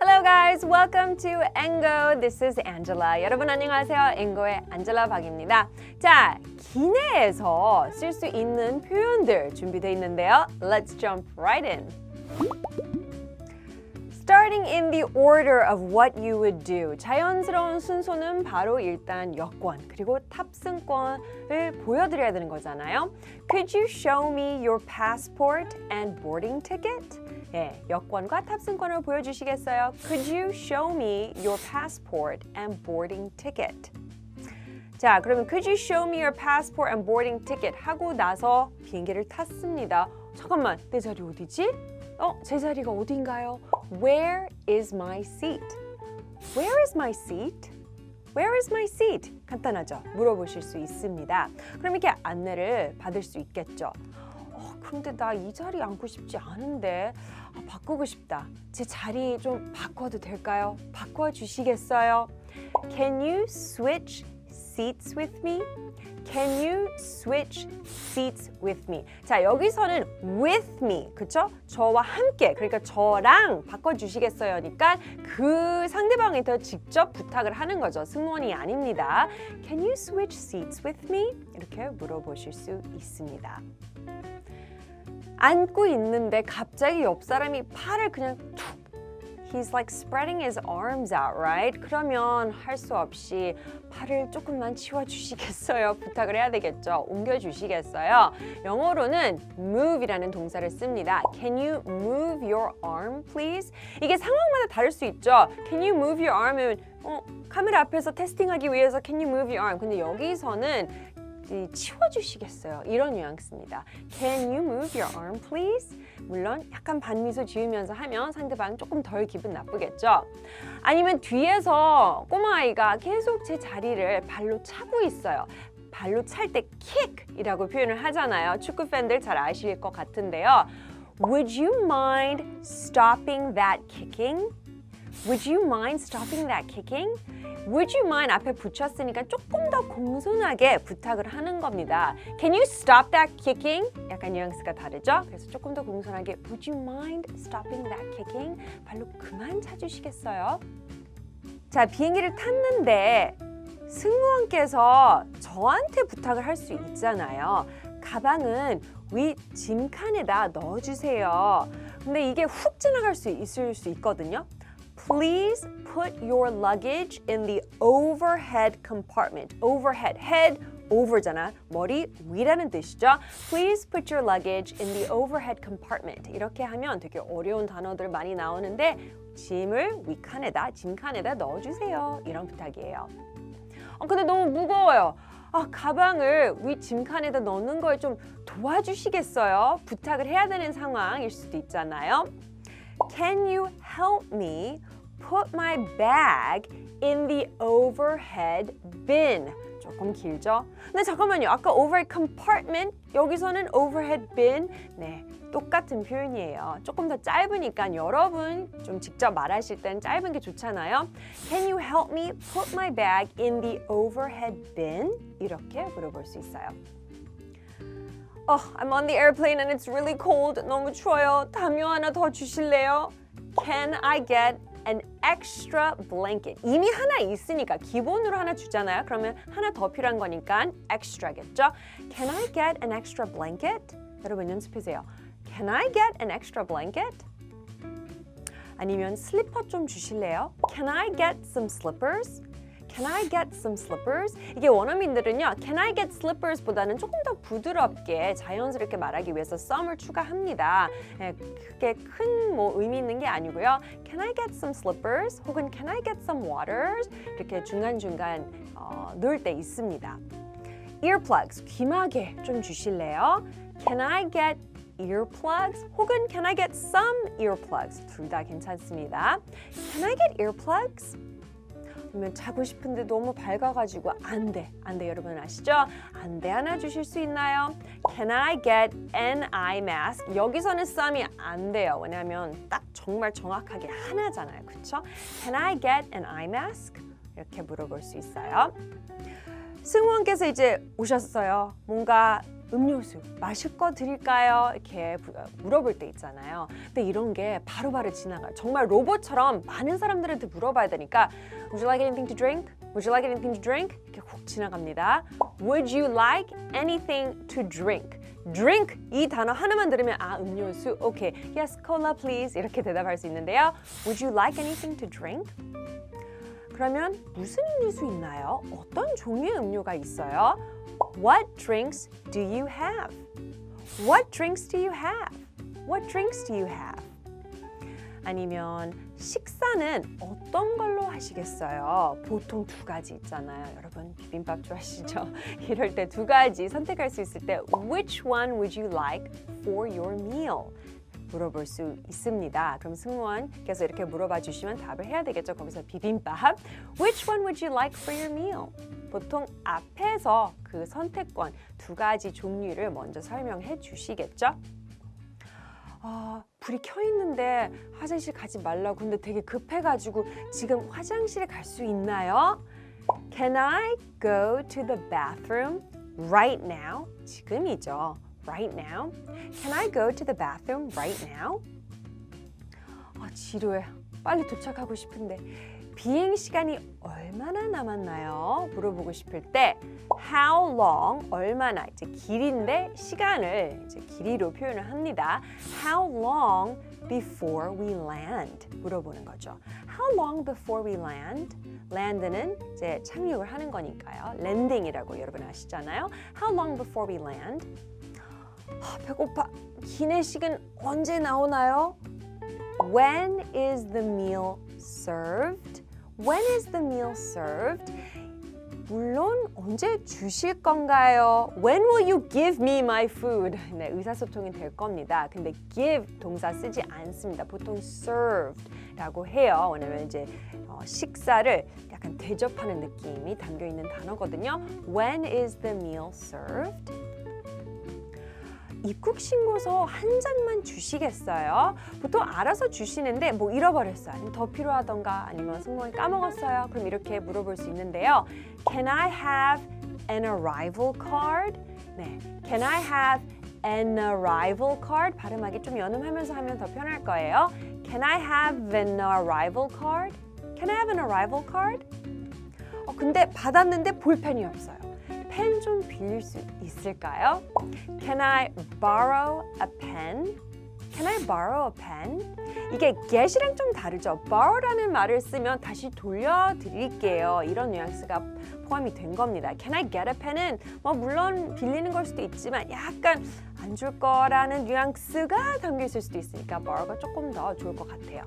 Hello guys, welcome to Engo. This is Angela. 여러분 안녕하세요. 앵거의 안젤라 박입니다. 자, 기내에서 쓸 수 있는 표현들 준비되어 있는데요. Let's jump right in. Starting in the order of what you would do. 자연스러운 순서는 바로 일단 여권 그리고 탑승권을 보여드려야 되는 거잖아요. Could you show me your passport and boarding ticket? 예, 여권과 탑승권을 보여주시겠어요? Could you show me your passport and boarding ticket? 자, 그러면 could you show me your passport and boarding ticket 하고 나서 비행기를 탔습니다. 잠깐만, 내 자리 어디지? 어, 제 자리가 어딘가요? Where is my seat? Where is my seat? Where is my seat? 간단하죠? 물어보실 수 있습니다. 그럼 이렇게 안내를 받을 수 있겠죠. 어, 그런데 나 이 자리 앉고 싶지 않은데 아, 바꾸고 싶다. 제 자리 좀 바꿔도 될까요? 바꿔 주시겠어요? Can you switch seats with me? Can you switch seats with me? 자, 여기서는 with me, 그쵸? 저와 함께, 그러니까 저랑 바꿔주시겠어요니까 그 상대방한테 직접 부탁을 하는 거죠. 승무원이 아닙니다. Can you switch seats with me? 이렇게 물어보실 수 있습니다. 앉고 있는데 갑자기 옆 사람이 팔을 그냥 툭 He's like spreading his arms out, right? 그러면 할 수 없이 팔을 조금만 치워 주시겠어요? 부탁을 해야 되겠죠. 옮겨 주시겠어요? 영어로는 move이라는 동사를 씁니다. Can you move your arm, please? 이게 상황마다 다를 수 있죠. Can you move your arm은 어, 카메라 앞에서 테스팅하기 위해서 Can you move your arm? 근데 여기서는 이 치워주시겠어요? 이런 뉘앙스입니다. Can you move your arm, please? 물론 약간 반미소 지으면서 하면 상대방 조금 덜 기분 나쁘겠죠. 아니면 뒤에서 꼬마아이가 계속 제 자리를 발로 차고 있어요. 발로 찰때 kick이라고 표현을 하잖아요. 축구 팬들 잘 아실 것 같은데요. Would you mind stopping that kicking? Would you mind stopping that kicking? Would you mind 앞에 붙였으니까 조금 더 공손하게 부탁을 하는 겁니다. Can you stop that kicking? 약간 뉘앙스가 다르죠? 그래서 조금 더 공손하게 Would you mind stopping that kicking? 발로 그만 차주시겠어요? 자, 비행기를 탔는데 승무원께서 저한테 부탁을 할 수 있잖아요. 가방은 위 짐칸에다 넣어주세요. 근데 이게 훅 지나갈 수 있을 수 있거든요. Please put your luggage in the overhead compartment. Overhead, head, over잖아. 머리 위라는 뜻이죠. Please put your luggage in the overhead compartment. 이렇게 하면 되게 어려운 단어들 많이 나오는데 짐을 위칸에다, 짐칸에다 넣어주세요. 이런 부탁이에요. 어, 근데 너무 무거워요. 아, 가방을 위 짐칸에다 넣는 걸 좀 도와주시겠어요? 부탁을 해야 되는 상황일 수도 있잖아요. Can you help me put my bag in the overhead bin? 조금 길죠? 근데 잠깐만요. 아까 overhead compartment 여기서는 overhead bin 네 똑같은 표현이에요. 조금 더 짧으니까 여러분 좀 직접 말하실 땐 짧은 게 좋잖아요. Can you help me put my bag in the overhead bin? 이렇게 물어볼 수 있어요. Oh, I'm on the airplane and it's really cold. 너무 추워요. 담요 하나 더 주실래요? Can I get an extra blanket? 이미 하나 있으니까 기본으로 하나 주잖아요. 그러면 하나 더 필요한 거니까 extra겠죠? Can I get an extra blanket? 여러분 연습해세요. Can I get an extra blanket? 아니면 슬리퍼 좀 주실래요? Can I get some slippers? Can I get some slippers? 이게 원어민들은요, Can I get slippers 보다는 조금 더 부드럽게 자연스럽게 말하기 위해서 some을 추가합니다. 예, 그게 큰 뭐 의미 있는 게 아니고요. Can I get some slippers? 혹은 Can I get some waters? 이렇게 중간중간 어, 넣을 때 있습니다. earplugs, 귀마개 좀 주실래요? Can I get earplugs? 혹은 Can I get some earplugs? 둘 다 괜찮습니다. Can I get earplugs? 그러면 자고 싶은데 너무 밝아가지고 안 돼. 안 돼. 여러분 아시죠? 안 돼. 하나 주실 수 있나요? Can I get an eye mask? 여기서는 some이 안 돼요. 왜냐하면 딱 정말 정확하게 하나잖아요. 그렇죠? Can I get an eye mask? 이렇게 물어볼 수 있어요. 승무원께서 이제 오셨어요. 뭔가 음료수 마실 거 드릴까요? 이렇게 부- 어, 물어볼 때 있잖아요. 근데 이런 게 바로바로 지나가요. 정말 로봇처럼 많은 사람들한테 물어봐야 되니까 Would you like anything to drink? Would you like anything to drink? 이렇게 훅 지나갑니다. Would you like anything to drink? drink 이 단어 하나만 들으면 아 음료수 오케이 yes cola please 이렇게 대답할 수 있는데요. Would you like anything to drink? 그러면 무슨 음료수 있나요? 어떤 종류의 음료가 있어요? What drinks do you have? What drinks do you have? What drinks do you have? 아니면 식사는 어떤 걸로 하시겠어요? 보통 두 가지 있잖아요. 여러분 비빔밥 좋아하시죠? 이럴 때 두 가지 선택할 수 있을 때 Which one would you like for your meal? 물어볼 수 있습니다. 그럼 승무원께서 이렇게 물어봐 주시면 답을 해야 되겠죠. 거기서 비빔밥. Which one would you like for your meal? 보통 앞에서 그 선택권 두 가지 종류를 먼저 설명해 주시겠죠. 아, 불이 켜 있는데 화장실 가지 말라고 근데 되게 급해가지고 지금 화장실에 갈 수 있나요? Can I go to the bathroom right now? 지금이죠. Right now. Can I go to the bathroom right now? 아, 지루해. 빨리 도착하고 싶은데 비행 시간이 얼마나 남았나요? 물어보고 싶을 때 how long 얼마나 이제 길인데 시간을 이제 길이로 표현을 합니다. How long before we land 물어보는 거죠. How long before we land? land는 이제 착륙을 하는 거니까요. landing이라고 여러분 아시잖아요. How long before we land? 아, 배고파. 기내식은 언제 나오나요? When is the meal served? When is the meal served? 물론 언제 주실 건가요? When will you give me my food? 네, 의사소통이 될 겁니다. 근데 give 동사 쓰지 않습니다. 보통 served라고 해요. 왜냐면 이제 어, 식사를 약간 대접하는 느낌이 담겨 있는 단어거든요. When is the meal served? 입국 신고서 한 장만 주시겠어요? 보통 알아서 주시는데 뭐 잃어버렸어요. 더 필요하던가 아니면 승무원이 까먹었어요. 그럼 이렇게 물어볼 수 있는데요. Can I have an arrival card? 네. Can I have an arrival card? 발음하기 좀 연음하면서 하면 더 편할 거예요. Can I have an arrival card? Can I have an arrival card? 어, 근데 받았는데 볼펜이 없어요. 펜 좀 빌릴 수 있을까요? Can I borrow a pen? Can I borrow a pen? 이게 get이랑 좀 다르죠. borrow라는 말을 쓰면 다시 돌려드릴게요. 이런 뉘앙스가 포함이 된 겁니다. Can I get a pen은 뭐 물론 빌리는 걸 수도 있지만 약간 안 줄 거라는 뉘앙스가 담겨 있을 수도 있으니까 borrow가 조금 더 좋을 것 같아요.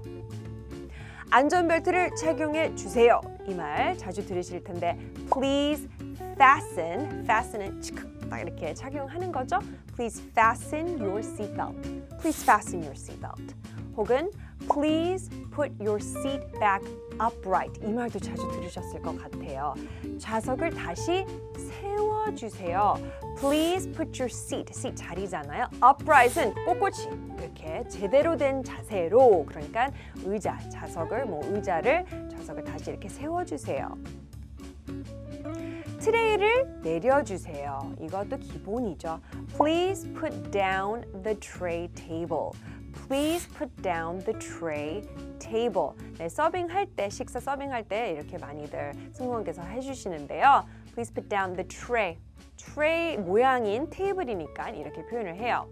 안전벨트를 착용해 주세요. 이 말 자주 들으실 텐데 please fasten, fasten은 치크 딱 이렇게 착용하는 거죠. Please fasten your seatbelt. Please fasten your seatbelt. 혹은 please put your seat back upright. 이 말도 자주 들으셨을 것 같아요. 좌석을 다시 세워 주세요. Please put your seat, seat 자리잖아요. upright은 꼿꼿이 이렇게 제대로 된 자세로 그러니까 의자, 좌석을 뭐 의자를 좌석을 다시 이렇게 세워 주세요. 트레이를 내려주세요. 이것도 기본이죠. Please put down the tray table. Please put down the tray table. 네, 서빙할 때, 식사 서빙할 때 이렇게 많이들 승무원께서 해주시는데요. Please put down the tray. 트레이 모양인 테이블이니까 이렇게 표현을 해요.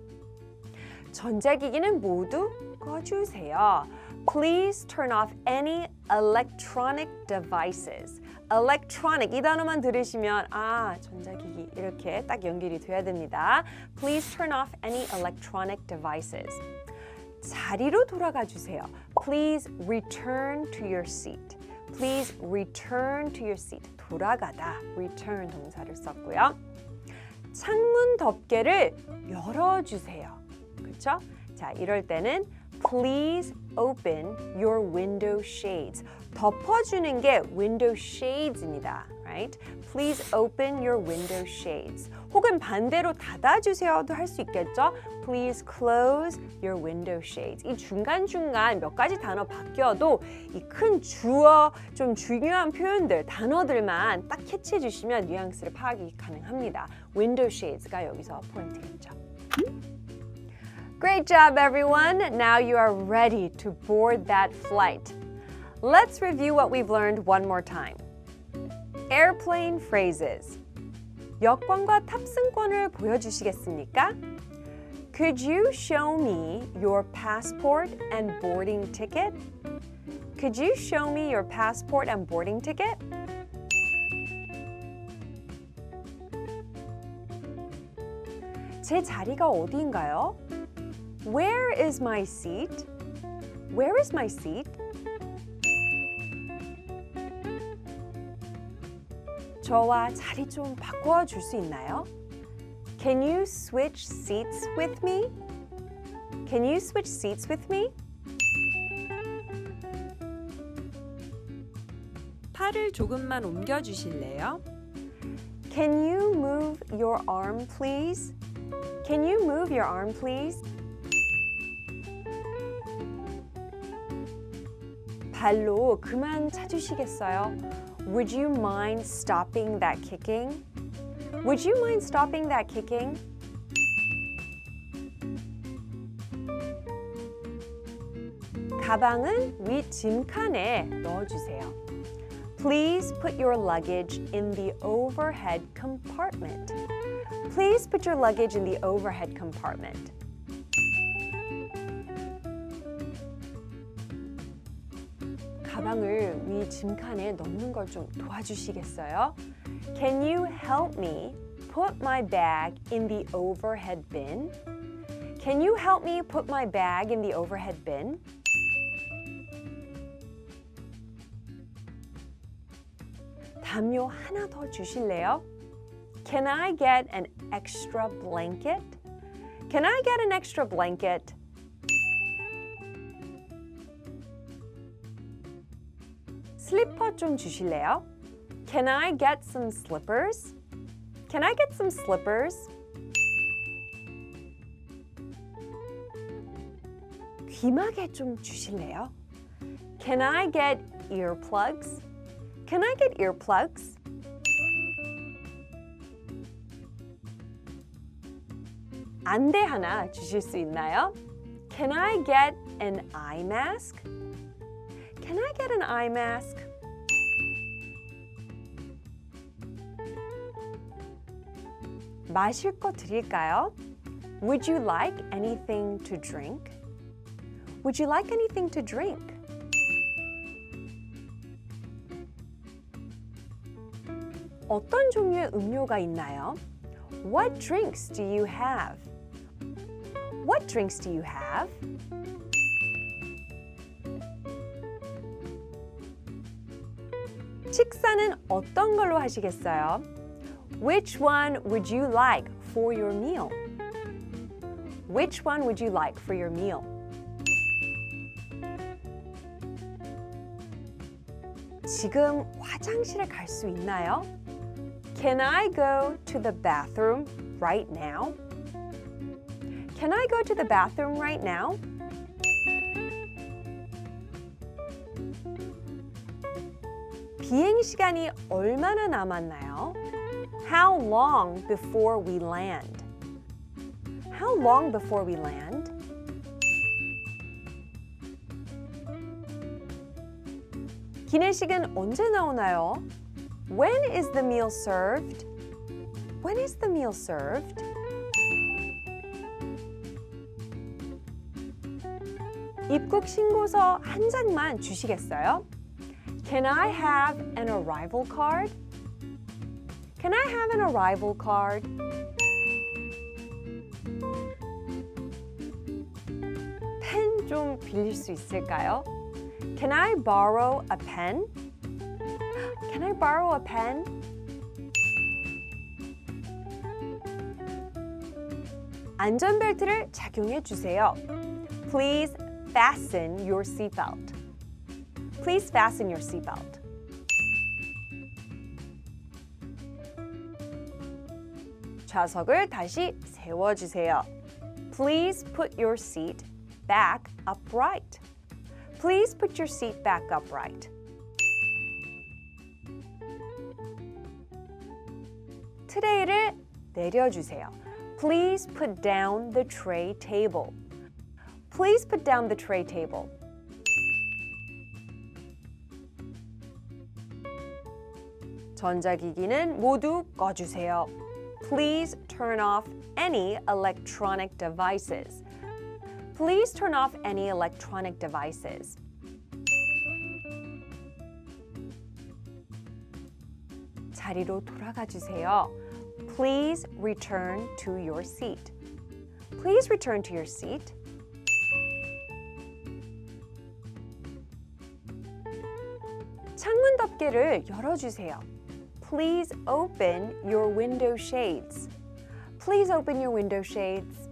전자기기는 모두 꺼주세요. Please turn off any electronic devices. Electronic 이 단어만 들으시면 아 전자기기 이렇게 딱 연결이 돼야 됩니다. Please turn off any electronic devices. 자리로 돌아가 주세요. Please return to your seat. Please return to your seat. 돌아가다 return 동사를 썼고요. 창문 덮개를 열어주세요. 그렇죠? 자, 이럴 때는 please open your window shades. 덮어주는 게 window shades입니다. right? Please open your window shades. 혹은 반대로 닫아주세요도 할 수 있겠죠? Please close your window shades. 이 중간중간 몇 가지 단어 바뀌어도 이 큰 주어 좀 중요한 표현들, 단어들만 딱 캐치해 주시면 뉘앙스를 파악이 가능합니다. window shades가 여기서 포인트겠죠. Great job, everyone. Now you are ready to board that flight. Let's review what we've learned one more time. Airplane phrases. 여권과 탑승권을 보여주시겠습니까? Could you show me your passport and boarding ticket? Could you show me your passport and boarding ticket? 제 자리가 어디인가요? Where is my seat? Where is my seat? 저와 자리 좀 바꿔 줄 수 있나요? Can you switch seats with me? Can you switch seats with me? 팔을 조금만 옮겨 주실래요? Can you move your arm please? Can you move your arm please? 발로 그만 차주시겠어요? Would you mind stopping that kicking? Would you mind stopping that kicking? 가방은 위 짐칸에 넣어주세요. Please put your luggage in the overhead compartment. Please put your luggage in the overhead compartment. 가방을 위 짐칸에 넣는 걸 좀 도와주시겠어요? Can you help me put my bag in the overhead bin? Can you help me put my bag in the overhead bin? 담요 하나 더 주실래요? Can I get an extra blanket? Can I get an extra blanket? 슬리퍼 좀 주실래요? Can I get some slippers? Can I get some slippers? 귀마개 좀 주실래요? Can I get earplugs? Can I get earplugs? 안대 하나 주실 수 있나요? Can I get an eye mask? Can I get an eye mask? 마실 거 드릴까요? Would you like anything to drink? Would you like anything to drink? 어떤 종류의 음료가 있나요? What drinks do you have? What drinks do you have? 식사는 어떤 걸로 하시겠어요? Which one would you like for your meal? Which one would you like for your meal? 지금 화장실에 갈 수 있나요? Can I go to the bathroom right now? Can I go to the bathroom right now? 비행 시간이 얼마나 남았나요? How long before we land? How long before we land? 기내식은 언제 나오나요? When is the meal served? When is the meal served? 입국 신고서 한 장만 주시겠어요? Can I have an arrival card? Can I have an arrival card? 펜 좀 빌릴 수 있을까요? Can I borrow a pen? Can I borrow a pen? 안전벨트를 착용해 주세요. Please fasten your seatbelt. Please fasten your seatbelt. 좌석을 다시 세워주세요. Please put your seat back upright. Please put your seat back upright. 트레이를 내려주세요. Please put down the tray table. Please put down the tray table. 전자기기는 모두 꺼주세요. Please turn off any electronic devices. Please turn off any electronic devices. 자리로 돌아가 주세요. Please return to your seat. Please return to your seat. 창문 덮개를 열어주세요. Please open your window shades. Please open your window shades.